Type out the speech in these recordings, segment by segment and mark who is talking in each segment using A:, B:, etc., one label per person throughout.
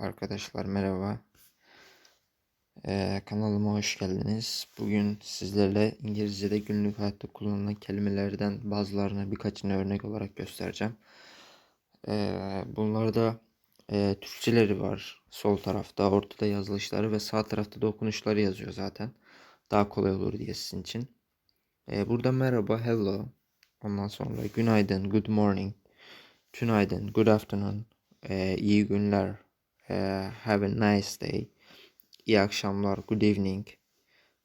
A: Arkadaşlar merhaba. Ee, kanalıma hoş geldiniz. Bugün sizlerle İngilizce'de günlük hayatta kullanılan kelimelerden bazılarını birkaçını örnek olarak göstereceğim. Ee, bunlarda e, Türkçeleri var. Sol tarafta, ortada yazılışları ve sağ tarafta da okunuşları yazıyor zaten. Daha kolay olur diye sizin için. Ee, burada merhaba, hello. Ondan sonra günaydın, good morning. Tünaydın, good afternoon. Ee, iyi günler, have a nice day. İyi akşamlar, good evening.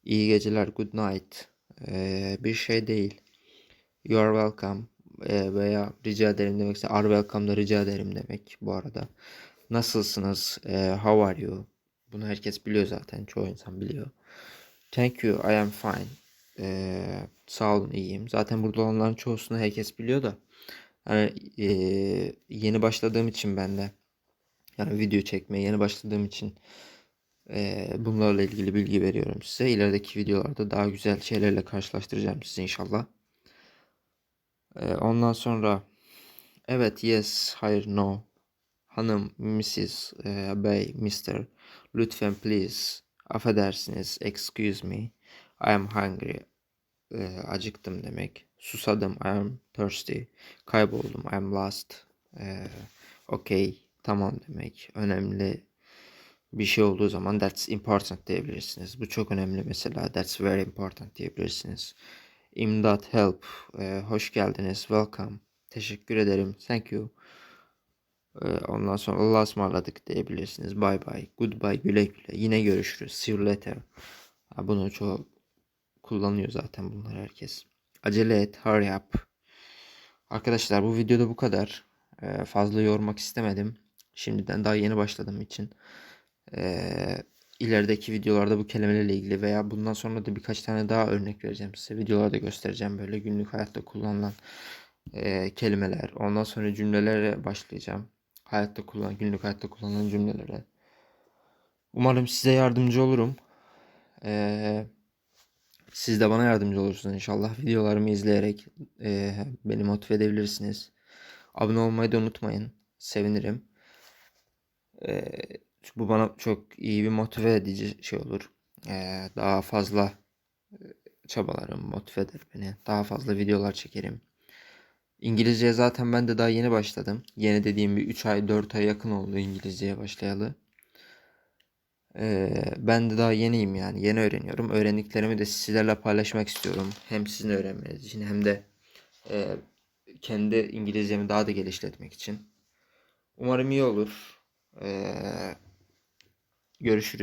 A: İyi geceler, good night. Ee, bir şey değil. You are welcome ee, veya rica ederim demekse are welcome da rica ederim demek bu arada. Nasılsınız? Ee, how are you? Bunu herkes biliyor zaten. Çoğu insan biliyor. Thank you, I am fine. Ee, sağ olun, iyiyim. Zaten burada olanların çoğusunu herkes biliyor da. Yani ee, yeni başladığım için ben de yani video çekmeye yeni başladığım için ee, bunlarla ilgili bilgi veriyorum size. İlerideki videolarda daha güzel şeylerle karşılaştıracağım sizi inşallah. Ee, ondan sonra evet, yes, hayır, no. Hanım, Mrs, e, bey, Mr. Lütfen, please. Affedersiniz, excuse me. I am hungry. Ee, acıktım demek. Susadım, I am thirsty. Kayboldum, I am lost. Ee, okay, tamam demek. Önemli bir şey olduğu zaman that's important diyebilirsiniz. Bu çok önemli mesela. That's very important diyebilirsiniz. İmdat, help. Ee, hoş geldiniz, welcome. Teşekkür ederim, thank you. Ee, ondan sonra Allah'a ısmarladık diyebilirsiniz. Bye bye, goodbye, güle güle. Yine görüşürüz. See you later. Ha, bunu çoğu kullanıyor zaten bunlar herkes. Acele et, hurry up. Arkadaşlar bu videoda bu kadar. Ee, fazla yormak istemedim. Şimdiden daha yeni başladığım için. Ee, ilerideki videolarda bu kelimelerle ilgili veya bundan sonra da birkaç tane daha örnek vereceğim size. Videolarda göstereceğim böyle günlük hayatta kullanılan e, kelimeler. Ondan sonra cümlelere başlayacağım. Hayatta kullan, günlük hayatta kullanılan cümlelere. Umarım size yardımcı olurum. Ee, siz de bana yardımcı olursunuz inşallah. Videolarımı izleyerek e, beni motive edebilirsiniz. Abone olmayı da unutmayın. Sevinirim. Ee, bu bana çok iyi bir motive edici şey olur. Daha fazla e, çabalarım motive eder beni. Daha fazla videolar çekerim. İngilizceye zaten ben de daha yeni başladım. Yeni dediğim bir 3 ay 4 ay yakın oldu İngilizceye başlayalı. Ben de daha yeniyim yani. Yeni öğreniyorum. Öğrendiklerimi de sizlerle paylaşmak istiyorum. Hem sizin öğrenmeniz için hem de e, kendi İngilizcemi daha da geliştirmek için. Umarım iyi olur. Ee, görüşürüz.